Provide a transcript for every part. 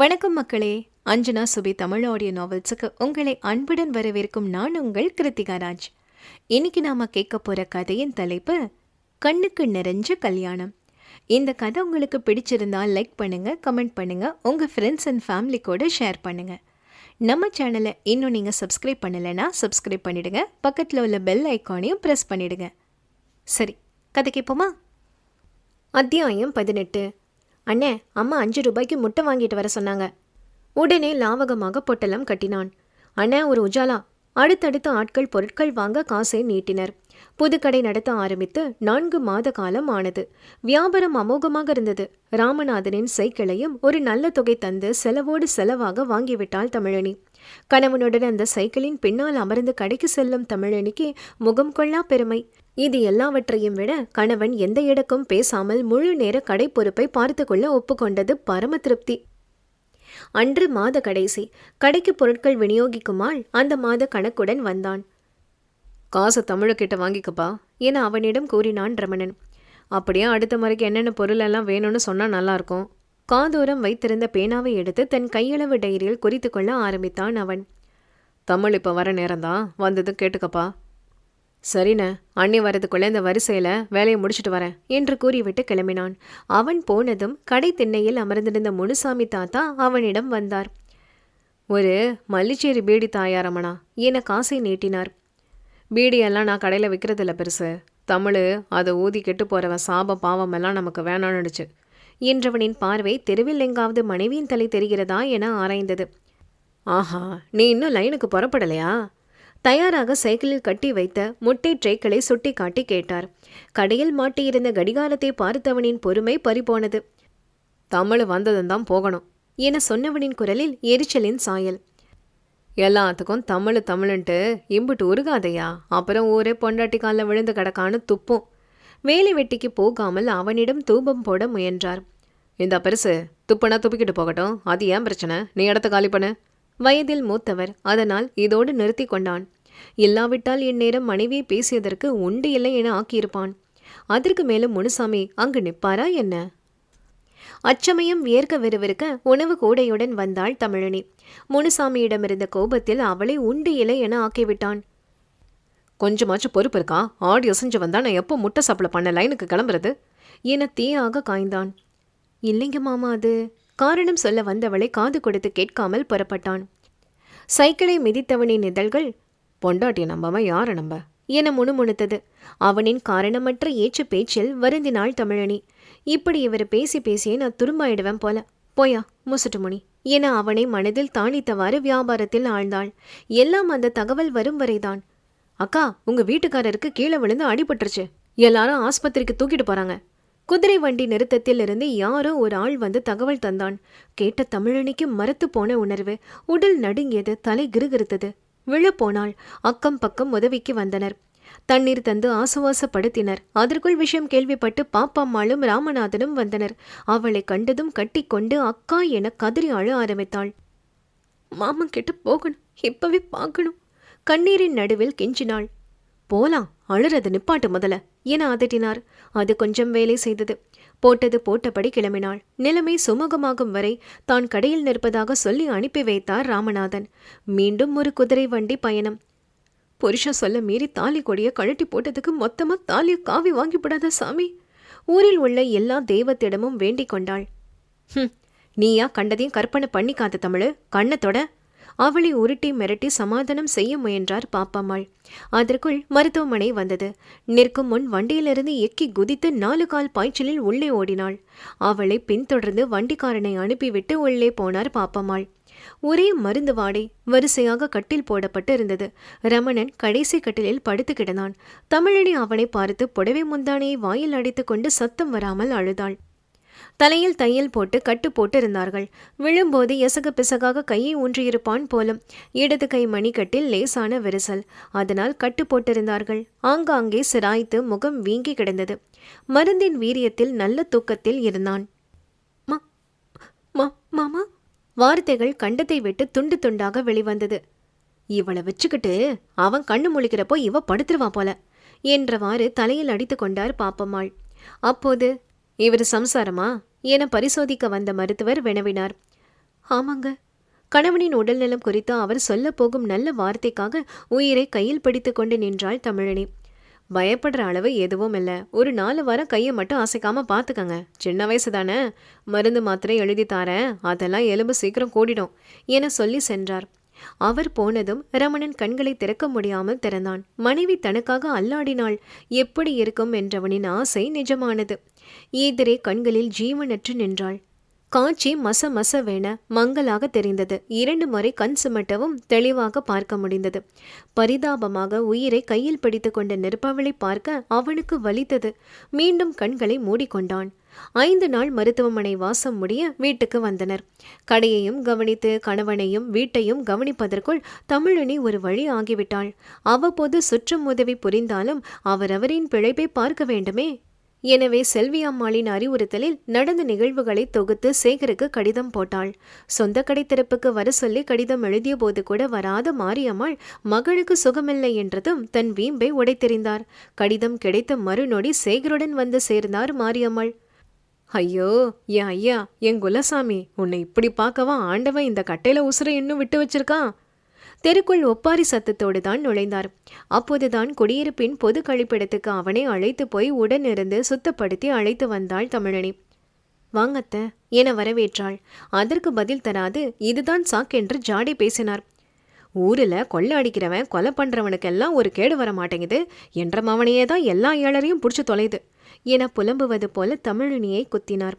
வணக்கம் மக்களே. அஞ்சனா சுபி தமிழ் ஆடியோ நாவல்ஸுக்கு உங்களை அன்புடன் வரவேற்கும் நான் உங்கள் கிருத்திகா ராஜ். இன்னைக்கு நாம கேட்க போற கதையின் தலைப்பு கண்ணுக்கு நிறைஞ்ச கல்யாணம். இந்த கதை உங்களுக்கு பிடிச்சிருந்தா லைக் பண்ணுங்க கமெண்ட் பண்ணுங்க உங்க ஃப்ரெண்ட்ஸ் அண்ட் ஃபேமிலி கூட ஷேர் பண்ணுங்க. நம்ம சேனலை இன்னும் நீங்கள் சப்ஸ்கிரைப் பண்ணலைன்னா சப்ஸ்கிரைப் பண்ணிடுங்க பக்கத்தில் உள்ள பெல் ஐக்கானையும் ப்ரெஸ் பண்ணிடுங்க. சரி கதை கேட்போமா அத்தியாயம் பதினெட்டு. அண்ணே அம்மா அஞ்சு ரூபாய்க்கு முட்டை வாங்கிட்டு வர சொன்னாங்க. உடனே லாவகமாக பொட்டலம் கட்டினான். அண்ணே ஒரு உஜாலா. அடுத்தடுத்த ஆட்கள் பொருட்கள் வாங்க காசை நீட்டினர். புதுக்கடை நடத்த ஆரம்பித்து நான்கு மாத காலம் ஆனது. வியாபாரம் அமோகமாக இருந்தது. ராமநாதனின் சைக்கிளையும் ஒரு நல்ல தொகை தந்து செலவோடு செலவாக வாங்கிவிட்டாள் தமிழனி. கணவனுடன் அந்த சைக்கிளின் பின்னால் அமர்ந்து கடைக்கு செல்லும் தமிழனிக்கு முகம் கொள்ளா பெருமை. இது எல்லாவற்றையும் விட கணவன் எந்த இடக்கும் பேசாமல் முழு நேர கடை பொறுப்பை பார்த்து கொள்ள ஒப்புக்கொண்டது பரம திருப்தி. அன்று மாத கடைசி கடைக்கு பொருட்கள் விநியோகிக்குமாள் அந்த மாத கணக்குடன் வந்தான். காசு தமிழக்கிட்ட வாங்கிக்கப்பா என அவனிடம் கூறினான் ரமணன். அப்படியே அடுத்த முறைக்கு என்னென்ன பொருள் எல்லாம் வேணும்னு சொன்னா நல்லா இருக்கும் காதோரம் வைத்திருந்த பேனாவை எடுத்து தன் கையளவு டைரியில் குறித்து கொள்ள ஆரம்பித்தான் அவன். தமிழ் இப்போ வர நேரம்தான் வந்ததும் கேட்டுக்கப்பா. சரிண்ண அண்ணி வரதுக்குள்ளே இந்த வரிசையில் வேலையை முடிச்சிட்டு வரேன் என்று கூறிவிட்டு கிளம்பினான். அவன் போனதும் கடை திண்ணையில் அமர்ந்திருந்த முனுசாமி தாத்தா அவனிடம் வந்தார். ஒரு மல்லிச்சேரி பீடி தாயாரம்மனா என காசை நீட்டினார். பீடியெல்லாம் நான் கடையில் விற்கிறதில்ல பெருசு. தமிழ் அதை ஊதி கெட்டு போகிறவன் சாப பாவம் எல்லாம் நமக்கு வேணான்னுடுச்சு என்றவனின் பார்வை தெருவில் எங்காவது மனைவியின் தலை தெரிகிறதா என ஆராய்ந்தது. ஆஹா நீ இன்னும் லைனுக்கு புறப்படலையா? தயாராக சைக்கிளில் கட்டி வைத்த முட்டை ட்ரேக்களை சுட்டி காட்டி கேட்டார். கடையில் மாட்டியிருந்த கடிகாரத்தை பார்த்தவனின் பொறுமை பறிபோனது. தமிழ் வந்ததும் தான் போகணும் என சொன்னவனின் குரலில் எரிச்சலின் சாயல். எல்லாத்துக்கும் தமிழ் தமிழ்ன்ட்டு இம்புட்டு உருகாதையா. அப்புறம் ஊரே பொண்டாட்டி காலில் விழுந்து கிடக்கான்னு துப்பும். வேலை வெட்டிக்கு போகாமல் அவனிடம் தூபம் போட முயன்றார். இந்த பெருசு துப்புனா துப்பிக்கிட்டு போகட்டும். அது ஏன் பிரச்சனை? நீ இடத்த காலி பண்ணு. வயதில் மூத்தவர் அதனால் இதோடு நிறுத்தி கொண்டான். இல்லாவிட்டால் இந்நேரம் மனைவியை பேசியதற்கு உண்டு இல்லை என ஆக்கியிருப்பான். அதற்கு மேலும் முனுசாமி அங்கு நிற்பாரா என்ன? அச்சமயம் வியர்க்க விறுவிறுக்க உணவு கூடையுடன் வந்தாள் தமிழினி. முனுசாமியிடமிருந்த கோபத்தில் அவளை உண்டு இல்லை என ஆக்கிவிட்டான். கொஞ்சமாச்சும் பொறுப்பு இருக்கா? ஆடி அசைஞ்சு வந்தா நான் எப்போ முட்டை சாப்பிட பண்ண லைனுக்கு கிளம்புறது? என தீயாக காய்ந்தான். இல்லைங்க மாமா அது காரணம் சொல்ல வந்தவளை காது கொடுத்து கேட்காமல் புறப்பட்டான். சைக்கிளை மிதித்தவனின் இதழ்கள் பொண்டாட்டிய நம்பாம யாரை நம்ப? என முணுமுணுத்தது. அவனின் காரணமற்ற ஏற்ற பேச்சில் வருந்தினாள் தமிழனி. இப்படி இவர் பேசி பேசியே நான் துரும்பாயிடுவேன் போல. போயா முசுட்டு முனி என அவனை மனதில் தாளித்தவாறு வியாபாரத்தில் ஆழ்ந்தாள். எல்லாம் அந்த தகவல் வரும் வரைதான். அக்கா உங்க வீட்டுக்காரருக்கு கீழே விழுந்து அடிபட்டுருச்சு. எல்லாரும் ஆஸ்பத்திரிக்கு தூக்கிட்டு போறாங்க. குதிரை வண்டி நிறுத்தத்தில் இருந்து யாரோ ஒரு ஆள் வந்து தகவல் தந்தான். கேட்ட தமிழனிக்கு மரத்து போன உணர்வு உடல் நடுங்கியது தலை கிருகிருத்தது. விழப்போனாள். அக்கம் பக்கம் உதவிக்கு வந்தனர். தண்ணீர் தந்து ஆசுவாசப்படுத்தினர். அதற்குள் விஷயம் கேள்விப்பட்டு பாப்பம்மாளும் ராமநாதனும் வந்தனர். அவளை கண்டதும் கட்டிக்கொண்டு அக்கா என கதறி அழ ஆரம்பித்தாள். மாமன் கிட்ட போகணும். இப்பவே பார்க்கணும். கண்ணீரின் நடுவில் கெஞ்சினாள். போலாம். அழுறது நிப்பாட்டு முதல்ல என அதட்டினார். அது கொஞ்சம் வேலை செய்தது. போட்டது போட்டபடி கிளம்பினாள். நிலைமை சுமூகமாகும் வரை தான் கடையில் நிற்பதாக சொல்லி அனுப்பி வைத்தார் ராமநாதன். மீண்டும் ஒரு குதிரை வண்டி பயணம். புருஷன் சொல்ல மீறி தாலி கொடிய கழட்டி போட்டதுக்கு மொத்தமா தாலியை காவி வாங்கிவிடாத சாமி. ஊரில் உள்ள எல்லா தெய்வத்திடமும் வேண்டிக் கொண்டாள். நீயா கண்டதையும் கற்பனை பண்ணிக்காத தமிழு. கண்ணத்தோட. அவளை உருட்டி மிரட்டி சமாதானம் செய்ய முயன்றார் பாப்பாம்மாள் அதற்குள் மருத்துவமனை வந்தது. நிற்கும் முன் வண்டியிலிருந்து எக்கி குதித்து நாலு கால் பாய்ச்சலில் உள்ளே ஓடினாள். அவளை பின்தொடர்ந்து வண்டிக்காரனை அனுப்பிவிட்டு உள்ளே போனார் பாப்பம்மாள் ஒரே மருந்து வாடை வரிசையாக கட்டில் போடப்பட்டு இருந்தது. ரமணன் கடைசி கட்டிலில் படுத்து கிடந்தான். தமிழனி அவனை பார்த்து புடவை முந்தானையை வாயில் அடித்துக்கொண்டு சத்தம் வராமல் அழுதாள். தலையில் தையல் போட்டு கட்டு போட்டு இருந்தார்கள் விழும்போது எசகு பிசகாக கையை ஊன்றியிருப்பான் போலும். இடது கை மணிக்கட்டில் லேசான விரிசல். அதனால் கட்டு போட்டிருந்தார்கள். ஆங்காங்கே சிராய்த்து முகம் வீங்கி கிடந்தது. மருந்தின் வீரியத்தில் நல்ல தூக்கத்தில் இருந்தான். மா மா மாமா? வார்த்தைகள் கண்டத்தை விட்டு துண்டு துண்டாக வெளிவந்தது. இவளை வச்சுக்கிட்டு அவன் கண்ணு முழிக்கிறப்போ இவ படுத்துருவான் போல. என்றவாறு தலையில் அடித்து கொண்டார் பாப்பம்மாள். அப்போது இவர் சம்சாரமா? என பரிசோதிக்க வந்த மருத்துவர் வினவினார். ஆமாங்க. கணவனின் உடல்நலம் குறித்து அவர் சொல்ல போகும் நல்ல வார்த்தைக்காக உயிரை கையில் பிடித்து கொண்டு நின்றாள் தமிழினி. பயப்படுற அளவு எதுவும் இல்லை. ஒரு நாலு வாரம் கையை மட்டும் அசைக்காம பார்த்துக்கங்க சின்ன வயசு தானே மருந்து மாத்திரை எழுதி தாரேன். அதெல்லாம் எலும்பு சீக்கிரம் கூடிடும். என சொல்லி சென்றார். அவர் போனதும் ரமணன் கண்களை திறக்க முடியாமல் திறந்தான். மனைவி தனக்காக அல்லாடினாள். எப்படி இருக்கும்? என்றவனின் ஆசை நிஜமானது. ஈதரே கண்களில் ஜீவனற்று நின்றாள். காட்சி மச மசவென மங்கலாக தெரிந்தது. இரண்டு முறை கண் சுமட்டவும் தெளிவாக பார்க்க முடிந்தது. பரிதாபமாக உயிரை கையில் பிடித்து கொண்ட நெருப்பவளை பார்க்க அவனுக்கு வலித்தது. மீண்டும் கண்களை மூடிக்கொண்டான். ஐந்து நாள் மருத்துவமனை வாசம் முடிய வீட்டுக்கு வந்தனர். கடையையும் கவனித்து கணவனையும் வீட்டையும் கவனிப்பதற்குள் தமிழினி ஒரு வழி ஆகிவிட்டாள். அவ்வப்போது சுற்றும் உதவி புரிந்தாலும் அவரவரின் பிழைப்பை பார்க்க வேண்டுமே எனவே செல்வி அம்மாளின் அறிவுறுத்தலில் நடந்த நிகழ்வுகளை தொகுத்து சேகருக்கு கடிதம் போட்டாள். சொந்த கடை திறப்புக்கு வர சொல்லி கடிதம் எழுதிய போது கூட வராத மாரியம்மாள் மகளுக்கு சுகமில்லை என்றதும் தன் வீம்பை உடைத்தெறிந்தார். கடிதம் கிடைத்த மறுநொடி சேகருடன் வந்து சேர்ந்தார் மாரியம்மாள். ஐயோ என் ஐயா என் குலசாமி உன்னை இப்படி பார்க்கவா ஆண்டவன் இந்த கட்டையில உசுரை இன்னும் விட்டு வச்சிருக்கான்? தெருக்குள் ஒப்பாரி சத்தத்தோடு தான் நுழைந்தார். அப்போதுதான் குடியிருப்பின் பொது கழிப்பிடத்துக்கு அவனை அழைத்து போய் உடனிருந்து சுத்தப்படுத்தி அழைத்து வந்தாள் தமிழனி. வாங்கத்த என வரவேற்றாள். அதற்கு பதில் தராது இதுதான் சாக்கென்று ஜாடி பேசினார். ஊரில் கொள்ள அடிக்கிறவன் கொலை பண்ணுறவனுக்கெல்லாம் ஒரு கேடு வர மாட்டேங்குது. என்ற மவனையே தான் எல்லா ஏழரையும் பிடிச்சி தொலைது என புலம்புவது போல தமிழினியை குத்தினார்.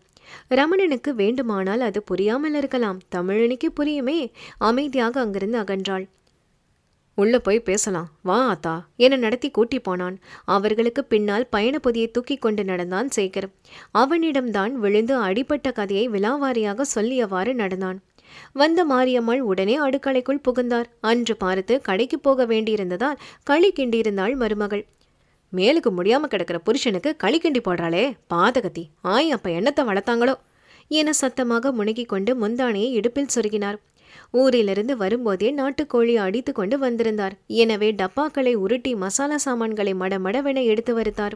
ரமணனுக்கு வேண்டுமானால் அது புரியாமல் இருக்கலாம். தமிழனிக்கு புரியுமே. அமைதியாக அங்கிருந்து அகன்றாள். உள்ள போய் பேசலாம். வா ஆத்தா என நடத்தி கூட்டி போனான். அவர்களுக்கு பின்னால் பயண பொதியை தூக்கி கொண்டு நடந்தான் சேகர். அவனிடம்தான் விழுந்து அடிபட்ட கதையை விலாவாரியாக சொல்லியவாறு நடந்தான். வந்த மாரியம்மாள் உடனே அடுக்கலைக்குள் புகுந்தார். அன்று பார்த்து கடைக்கு போக வேண்டியிருந்ததால் களி கிண்டியிருந்தாள் மருமகள். மேலுக்கு முடியாம கிடக்கிற புருஷனுக்கு களி கிண்டி போடுறாளே. பாதகத்தி ஆய் அப்ப எண்ணத்தை வளர்த்தாங்களோ? என சத்தமாக முனகிக் கொண்டு முந்தானையை இடுப்பில் சொருகினார். ஊரிலிருந்து வரும்போதே நாட்டுக்கோழி அடித்து கொண்டு வந்திருந்தார். எனவே டப்பாக்களை உருட்டி மசாலா சாமான்களை மடமடவென எடுத்து வருத்தார்.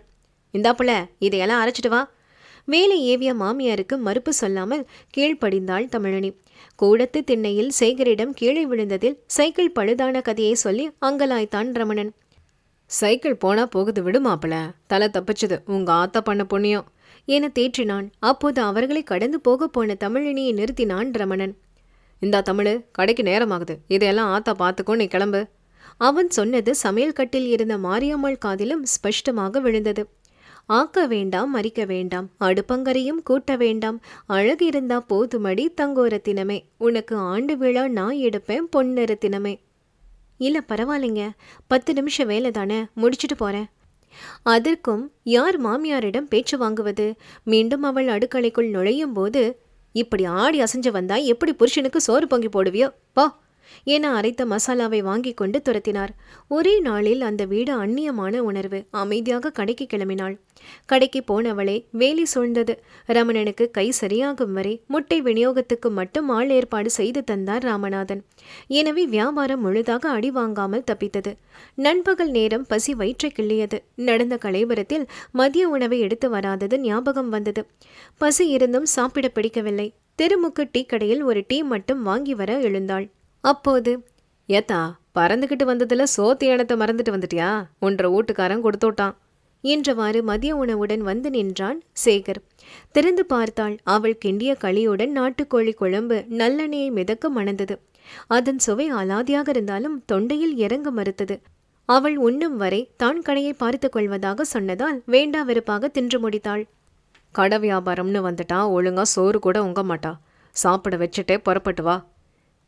இந்தாப்புல இதையெல்லாம் அரைச்சிட்டு வா. மேலே ஏவிய மாமியாருக்கு மறுப்பு சொல்லாமல் கீழ்ப்படிந்தாள் தமிழனி. கூடத்து திண்ணையில் சேகரிடம் கீழே விழுந்ததில் சைக்கிள் பழுதான கதையை சொல்லி அங்கலாய்த்தான் ரமணன். சைக்கிள் போனா போகுது விடு மாப்பிள. தலை தப்பிச்சது. உங்க ஆத்தா பண்ண புண்ணியம். என தேற்றினான். அப்போது அவர்களை கடந்து போக போன தமிழினியை நிறுத்தினான் ரமணன். இந்தா தமிழு கடைக்கு நேரமாகுது. இதையெல்லாம் ஆத்தா பார்த்துக்கோ நீ கிளம்பு. அவன் சொன்னது சமையல் கட்டில் இருந்த மாரியம்மாள் காதிலும் ஸ்பஷ்டமாக விழுந்தது. ஆக்க வேண்டாம் மறிக்க வேண்டாம். அடுப்பங்கரையும் கூட்ட வேண்டாம். அழகு இருந்தா போதுமடி தங்கோரத்தினமே உனக்கு ஆண்டு விழா நான் எடுப்பேன் பொன்னிறத்தினமே இல்லை பரவாயில்லைங்க. பத்து நிமிஷம் வேலை தானே முடிச்சுட்டு போகிறேன் அதற்கும் யார் மாமியாரிடம் பேச்சு வாங்குவது? மீண்டும் அவள் அடுக்கலைக்குள் நுழையும் போது இப்படி ஆடி அசைஞ்சு வந்தா எப்படி புருஷனுக்கு சோறு பொங்கி போடுவியோ? போ. என அரைத்த மசாலாவை வாங்கி கொண்டு துரத்தினார். ஒரே நாளில் அந்த வீடு அந்நியமான உணர்வு அமைதியாக கடைக்கு கிளம்பினாள். கடைக்கு போனவளே வேலி சூழ்ந்தது. ரமணனுக்கு கை சரியாகும் வரை முட்டை விநியோகத்துக்கு மட்டும் ஆள் ஏற்பாடு செய்து தந்தார் ராமநாதன். எனவே வியாபாரம் முழுதாக அடி வாங்காமல் தப்பித்தது. நண்பகல் நேரம் பசி வயிற்றை கிள்ளியது. நடந்த கலைவரத்தில் மதிய உணவை எடுத்து வராதது ஞாபகம் வந்தது. பசி இருந்தும் சாப்பிட பிடிக்கவில்லை. தெருமுக்கு டீ கடையில் ஒரு டீ மட்டும் வாங்கி வர எழுந்தாள். அப்போது ஏத்தா பறந்துக்கிட்டு வந்ததுல சோத்து ஏனத்தை மறந்துட்டு வந்துட்டியா? ஒன்றை வீட்டுக்காரன் கொடுத்தோட்டான். என்றவாறு மதிய உணவுடன் வந்து நின்றான் சேகர். திறந்து பார்த்தாள் அவள் கிண்டிய களியுடன் நாட்டுக்கோழி குழம்பு நல்லெண்ணெயை மிதக்க மணந்தது. அதன் சுவை அலாதியாக இருந்தாலும் தொண்டையில் இறங்க மறுத்தது. அவள் உண்ணும் வரை தான் கடையை பார்த்து கொள்வதாக சொன்னதால் வேண்டா வெறுப்பாக தின்று முடித்தாள். கடை வியாபாரம்னு வந்துட்டா ஒழுங்கா சோறு கூட உங்க மாட்டா. சாப்பிட வச்சுட்டே புறப்பட்டு வா.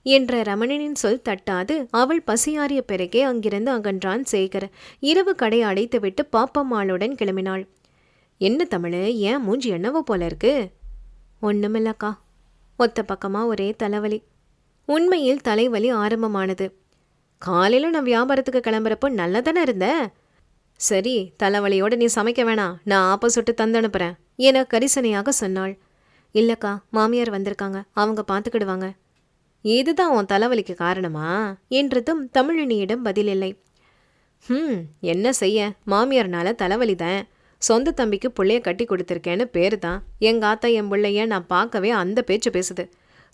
என்ற ரமணனின் சொல் தட்டாது. அவள் பசியாறிய பிறகே அங்கிருந்து அகன்றான் சேகர். இரவு கடை அடைத்துவிட்டு பாப்பம்மாளுடன் கிளம்பினாள். என்ன தமிழ் ஏன் மூஞ்சி என்னவோ போல இருக்கு? ஒன்றுமில்லக்கா ஒத்த பக்கமாக ஒரே தலைவலி. உண்மையில் தலைவலி ஆரம்பமானது. காலையில் நான் வியாபாரத்துக்கு கிளம்புறப்போ நல்லா தானே இருந்த? சரி தலைவலியோடு நீ சமைக்க வேணாம் நான் ஆப்ப சுட்டு தந்து அனுப்புகிறேன் என கரிசனையாக சொன்னாள். இல்லைக்கா மாமியார் வந்திருக்காங்க. அவங்க பார்த்துக்கிடுவாங்க இதுதான் உன் தலைவலிக்கு காரணமா? என்றதும் தமிழினியிடம் பதிலில்லை. ம் என்ன செய்ய? மாமியார்னால தலைவலி தான் சொந்த தம்பிக்கு பிள்ளைய கட்டி கொடுத்துருக்கேன்னு பேரு தான் எங்கள் ஆத்தா என் பிள்ளைய நான் பார்க்கவே அந்த பேச்சு பேசுது.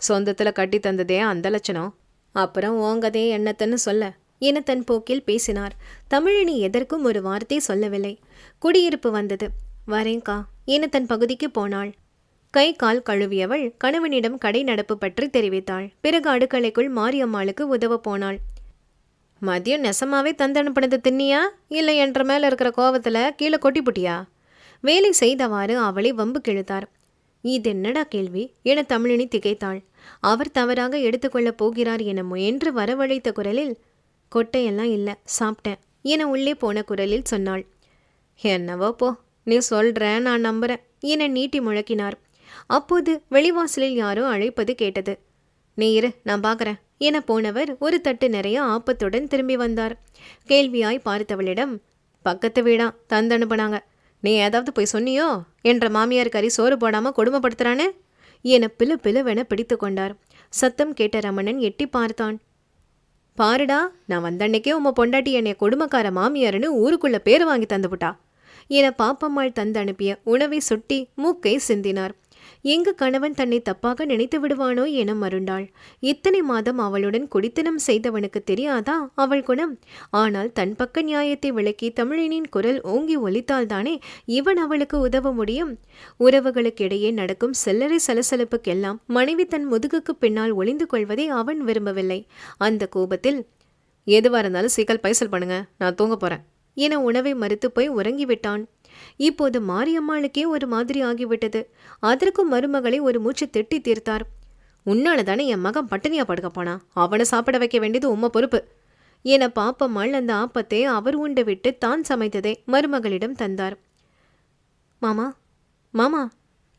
சொந்தத்தில் கட்டி தந்ததே அந்த லட்சணம். அப்புறம் ஓங்கதே என்னத்தன்னு சொல்ல. என தன் போக்கில் பேசினார். தமிழினி எதற்கும் ஒரு வார்த்தை சொல்லவில்லை. குடியிருப்பு வந்தது. வரேங்க்கா என தன் பகுதிக்கு போனாள். கை கால் கழுவியவள் கணவனிடம் கடை நடப்பு பற்றி தெரிவித்தாள். பிறகு அடுக்கலைக்குள் மாரியம்மாளுக்கு உதவ போனாள். மதியம் நெசமாவே தந்தனுப்பினது தின்னியா? இல்லை என்ற மேல இருக்கிற கோவத்துல கீழே கொட்டிப்புட்டியா வேலை செய்தவாறு அவளை வம்பு கிழித்தார். இது என்னடா கேள்வி? என தமிழினி திகைத்தாள். அவர் தவறாக எடுத்துக்கொள்ளப் போகிறார் என முயன்று வரவழைத்த குரலில் கொட்டையெல்லாம் இல்லை சாப்பிட்டேன் என உள்ளே போன குரலில் சொன்னாள். என்னவோ போ நீ சொல்கிறேன் நான் நம்புறேன் என நீட்டி முழக்கினார். அப்போது வெளிவாசலில் யாரோ அழைப்பது கேட்டது. நீ இரு நான் பார்க்குறேன் என போனவர் ஒரு தட்டு நிறைய ஆப்பத்துடன் திரும்பி வந்தார். கேள்வியாய் பார்த்தவளிடம் பக்கத்து வீடா? தந்து அனுப்புனாங்க. நீ ஏதாவது போய் சொன்னியோ? என்ற மாமியார் கறி சோறு போடாம கொடுமைப்படுத்துறானே? என பிளு பிளுவென பிடித்து கொண்டார். சத்தம் கேட்ட ரமணன் எட்டி பார்த்தான். பாருடா நான் வந்த அன்னைக்கே உம்ம பொண்டாட்டி என்னை கொடுமக்கார மாமியாருன்னு ஊருக்குள்ள பேர் வாங்கி தந்துவிட்டா? என பாப்பம்மாள் தந்து அனுப்பிய உணவை சுட்டி மூக்கை சிந்தினார். எங்கு கணவன் தன்னை தப்பாக நினைத்து விடுவானோ என மருண்டாள் இத்தனை மாதம் அவளுடன் குடித்தனம் செய்தவனுக்கு தெரியாதா அவள் குணம்? ஆனால் தன் பக்க நியாயத்தை விளக்கி தமிழினின் குரல் ஓங்கி ஒலித்தால்தானே இவன் அவளுக்கு உதவ முடியும்? உறவுகளுக்கிடையே நடக்கும் சில்லறை சலசலப்புக்கெல்லாம் மனைவி தன் முதுகுக்கு பின்னால் ஒளிந்து கொள்வதை அவன் விரும்பவில்லை. அந்த கோபத்தில் எதுவாக இருந்தாலும் சீக்கிரம் பைசல் பண்ணுங்க நான் தூங்க போறேன் என உணவை மறுத்து போய் உறங்கிவிட்டான். இப்போது மாரியம்மாளுக்கே ஒரு மாதிரி ஆகிவிட்டது. அதற்கும் மருமகளை ஒரு மூச்சு திட்டி தீர்த்தார். உன்னால தானே என் மகன் பட்டினியா படுக்க போனா? அவனை சாப்பிட வைக்க வேண்டியது உம்ம பொறுப்பு. என பாப்பம்மாள் அந்த ஆப்பத்தை அவர் உண்டு விட்டு தான் சமைத்ததை மருமகளிடம் தந்தார். மாமா மாமா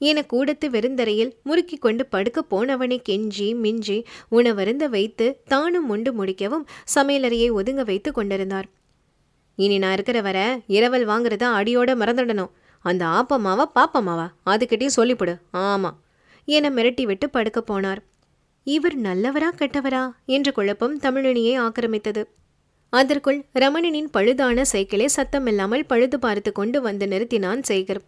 என கூடத்து வெறுந்தரையில் முறுக்கி கொண்டு படுக்க போனவனை கெஞ்சி மிஞ்சி உணவருந்த வைத்து தானும் உண்டு முடிக்கவும் சமையலறையை ஒதுங்க வைத்து கொண்டிருந்தார். இனி நான் இருக்கிற வர இரவல் வாங்குறத அடியோட மறந்துடணும். அந்த ஆப்பம்மாவா பாப்பம்மாவா? அதுக்கிட்டையும் சொல்லிவிடு ஆமாம் என மிரட்டி விட்டு படுக்க போனார். இவர் நல்லவரா கெட்டவரா? என்ற குழப்பம் தமிழினியை ஆக்கிரமித்தது. அதற்குள் ரமணனின் பழுதான சைக்கிளை சத்தமில்லாமல் பழுது பார்த்து கொண்டு வந்து நிறுத்தினான் சேகர்.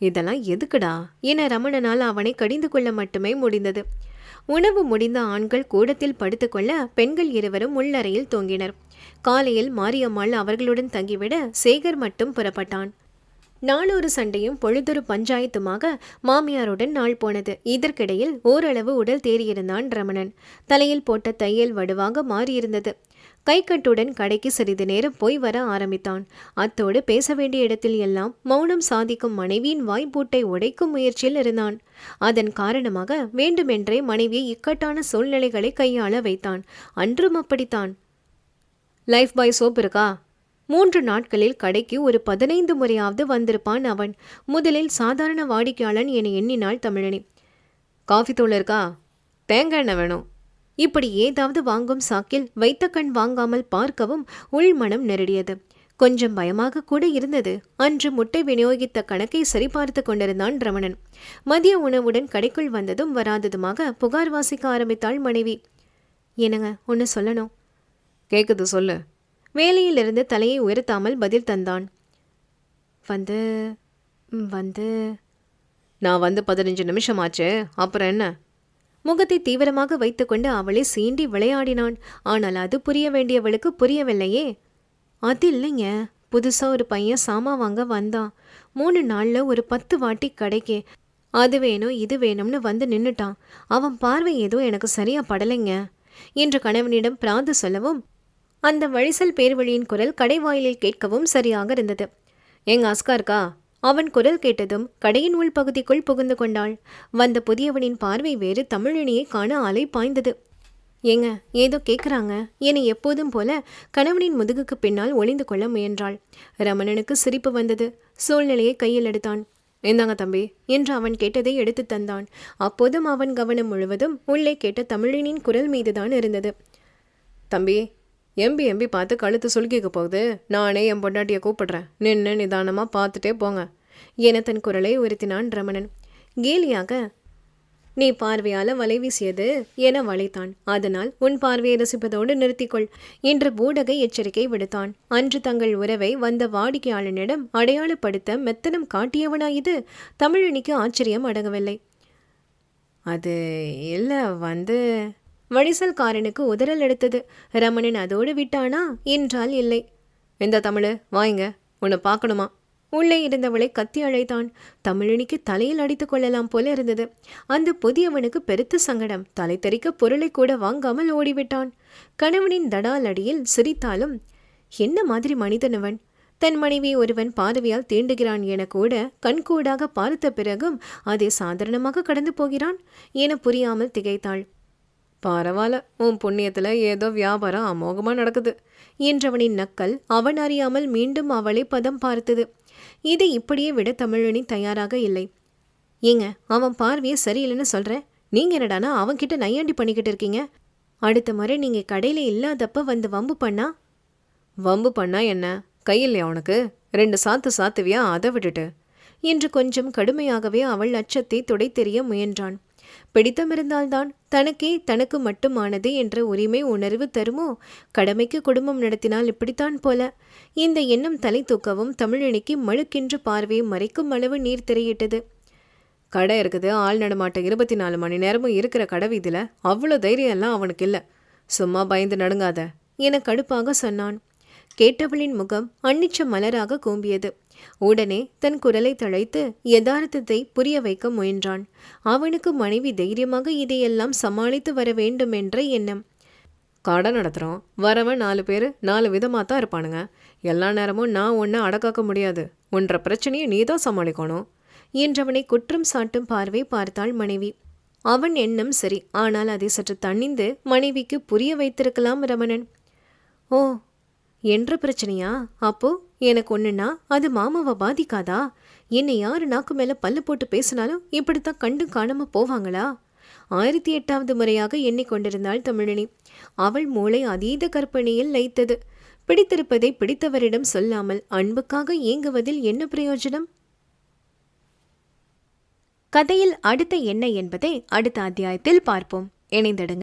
இதெல்லாம் எதுக்குடா? என ரமணனால் அவனை கடிந்து கொள்ள மட்டுமே முடிந்தது. உணவு முடிந்த ஆண்கள் கூடத்தில் படுத்துக்கொள்ள பெண்கள் இருவரும் உள்ளறையில் தூங்கினர். காலையில் மாரியம்மாள் அவர்களுடன் தங்கிவிட சேகர் மட்டும் புறப்பட்டான். நாளொரு சண்டையும் பொழுதொரு பஞ்சாயத்துமாக மாமியாருடன் நாள் போனது. இதற்கிடையில் ஓரளவு உடல் தேறியிருந்தான் ரமணன். தலையில் போட்ட தையல் வடுவாக மாறியிருந்தது. கைக்கட்டுடன் கடைக்கு சிறிது நேரம் போய் வர ஆரம்பித்தான். அத்தோடு பேச வேண்டிய இடத்தில் எல்லாம் மௌனம் சாதிக்கும் மனைவியின் வாய்ப்பூட்டை உடைக்கும் முயற்சியில் இருந்தான். அதன் காரணமாக வேண்டுமென்றே மனைவியை இக்கட்டான சூழ்நிலைகளை கையாள வைத்தான். அன்றும் அப்படித்தான். லைஃப் பாய் சோப் இருக்கா? மூன்று நாட்களில் கடைக்கு ஒரு பதினைந்து முறையாவது வந்திருப்பான் அவன். முதலில் சாதாரண வாடிக்கையாளன் என எண்ணினாள் தமிழனி. காஃபி தூள் இருக்கா? தேங்காய் எண்ணெய் வேணும். இப்படி ஏதாவது வாங்கும் சாக்கில் வைத்த கண் வாங்காமல் பார்க்கவும் உள்மனம் நெருடியது. கொஞ்சம் பயமாக கூட இருந்தது. அன்று முட்டை விநியோகித்த கணக்கை சரிபார்த்து கொண்டிருந்தான் ரமணன். மதிய உணவுடன் கடைக்குள் வந்ததும் வராததுமாக புகார் வாசிக்க ஆரம்பித்தாள் மனைவி. என்னங்க ஒன்று சொல்லணும்? கேக்குது சொல்லு. வேலையிலிருந்து தலையை உயர்த்தாமல் பதில் தந்தான். வந்து வந்து. நான் வந்து பதினஞ்சு நிமிஷம் ஆச்சு அப்புறம் என்ன? முகத்தை தீவிரமாக வைத்துக்கொண்டு அவளை சீண்டி விளையாடினான். ஆனால் அது புரிய வேண்டியவளுக்கு புரியவில்லையே. அது இல்லைங்க. புதுசா ஒரு பையன் சாமா வாங்க வந்தான். மூணு நாள்ல ஒரு பத்து வாட்டி கடைக்கு. அது வேணும் இது வேணும்னு வந்து நின்னுட்டான். அவன் பார்வை ஏதோ எனக்கு சரியா படலைங்க. என்று கணவனிடம் பிராந்து சொல்லவும் அந்த வழிசல் பேர்வழியின் குரல் கடைவாயிலில் கேட்கவும் சரியாக இருந்தது. எங்க அஸ்கா இருக்கா அவன் குரல் கேட்டதும் கடையின் உள் பகுதிக்குள் புகுந்து கொண்டாள். வந்த புதியவனின் பார்வை வேறு தமிழினியை காண அலை பாய்ந்தது. ஏங்க ஏதோ கேட்குறாங்க என எப்போதும் போல கணவனின் முதுகுக்கு பின்னால் ஒளிந்து கொள்ள முயன்றாள். ரமணனுக்கு சிரிப்பு வந்தது. சூழ்நிலையை கையில் எடுத்தான். இந்தாங்க தம்பி என்று அவன் கேட்டதை எடுத்து தந்தான். அப்போதும் அவன் கவனம் முழுவதும் உள்ளே கேட்ட தமிழினின் குரல் மீதுதான் இருந்தது. தம்பி எம்பி எம்பி பார்த்து கழுத்து சுலுக்கிக்க போகுது. நானே என் பொண்டாட்டியை கூப்பிடுறேன். நின்று நிதானமாக பார்த்துட்டே போங்க. என தன் குரலை உறுத்தினான் ரமணன். கேலியாக நீ பார்வையால் வலை வீசியது என வளைத்தான். அதனால் உன் பார்வையை ரசிப்பதோடு நிறுத்திக்கொள் என்று பூடகை எச்சரிக்கை விடுத்தான். அன்று தங்கள் உறவை வந்த வாடிக்கையாளனிடம் அடையாளப்படுத்த மெத்தனம் காட்டியவனா இது? தமிழினிக்கு ஆச்சரியம் அடங்கவில்லை. அது இல்லை வந்து வடிசல்காரனுக்கு உதறல் எடுத்தது. ரமணன் அதோடு விட்டானா? என்றால் இல்லை. இந்த தமிழ் வாங்க உன்னை பார்க்கணுமா? உள்ளே இருந்தவளை கத்தி அழைத்தான். தமிழினிக்கு தலையில் அடித்துக் கொள்ளலாம் போல இருந்தது. அந்த புதியவனுக்கு பெருத்த சங்கடம். தலை தெறிக்க பொருளை கூட வாங்காமல் ஓடிவிட்டான். கணவனின் தடால் அடியில் சிரித்தாலும் என்ன மாதிரி மனிதனவன்? தன் மனைவி ஒருவன் பார்வையால் தீண்டுகிறான் என கூட கண்கூடாக பார்த்த பிறகும் அதை சாதாரணமாக கடந்து போகிறான்? என புரியாமல் திகைத்தாள். பரவாயில்ல உன் புண்ணியத்தில் ஏதோ வியாபாரம் அமோகமாக நடக்குது என்றவனின் நக்கல் அவன் அறியாமல் மீண்டும் அவளை பதம் பார்த்தது. இதை இப்படியே விட தமிழனி தயாராக இல்லை. ஏங்க அவன் பார்வையே சரியில்லைன்னு சொல்கிறேன் நீங்கள் என்னடானா அவன்கிட்ட நையாண்டி பண்ணிக்கிட்டு இருக்கீங்க? அடுத்த முறை நீங்கள் கடையில் இல்லாதப்ப வந்து வம்பு பண்ணா? வம்பு பண்ணா என்ன? கையில்லையா அவனுக்கு ரெண்டு சாத்து சாத்துவியா அதை விட்டுட்டு? என்று கொஞ்சம் கடுமையாகவே அவள் அச்சத்தை துடைத்தெறிய தெரிய முயன்றான் பிடித்தமிருந்தால்தான் தனக்கே தனக்கு மட்டுமானது என்ற உரிமை உணர்வு தருமோ? கடமைக்கு குடும்பம் நடத்தினால் இப்படித்தான் போல. இந்த எண்ணம் தலை தூக்கவும் தமிழனிக்கு மழுக்கின்ற பார்வையை மறைக்கும் அளவு நீர் திரையிட்டது. கடை இருக்குது. ஆள் நடமாட்டம் இருபத்தி நாலு மணி நேரமும் இருக்கிற கடை வீதியில் அவ்வளோ தைரியம் எல்லாம் அவனுக்கு இல்லை. சும்மா பயந்து நடுங்காத. என கடுப்பாக சொன்னான். கேட்டவளின் முகம் அன்னிச்ச மலராக கூம்பியது. உடனே தன் குரலை தழைத்து யதார்த்தத்தை புரிய வைக்க முயன்றான். அவனுக்கு மனைவி தைரியமாக இதையெல்லாம் சமாளித்து வர வேண்டும் என்ற எண்ணம். கடை நடத்துகிறோம் வரவன் நாலு பேர் நாலு விதமாக தான் இருப்பானுங்க. எல்லா நேரமும் நான் ஒன்றை அடக்காக்க முடியாது. ஒன்ற பிரச்சனையை நீ தான் சமாளிக்கணும். என்றவனை குற்றம் சாட்டும் பார்வை பார்த்தாள் மனைவி. அவன் எண்ணம் சரி. ஆனால் அதை சற்று தணிந்து மனைவிக்கு புரிய வைத்திருக்கலாம் ரமணன். ஓ என்ற பிரச்சனையா? அப்போ எனக்கு ஒன்றுனா அது மாமாவை பாதிக்காதா? என்னை யாரு நாக்கு மேலே பல்லு போட்டு பேசினாலும் இப்படித்தான் கண்டும் காணாமல் போவாங்களா? ஆயிரத்தி எட்டாவது முறையாக எண்ணிக்கொண்டிருந்தாள் தமிழினி. அவள் மூளை அதீத கற்பனையில் லைத்தது. பிடித்திருப்பதை பிடித்தவரிடம் சொல்லாமல் அன்புக்காக ஏங்குவதில் என்ன பிரயோஜனம்? கதையில் அடுத்த என்ன என்பதை அடுத்த அத்தியாயத்தில் பார்ப்போம். இணைந்திடுங்க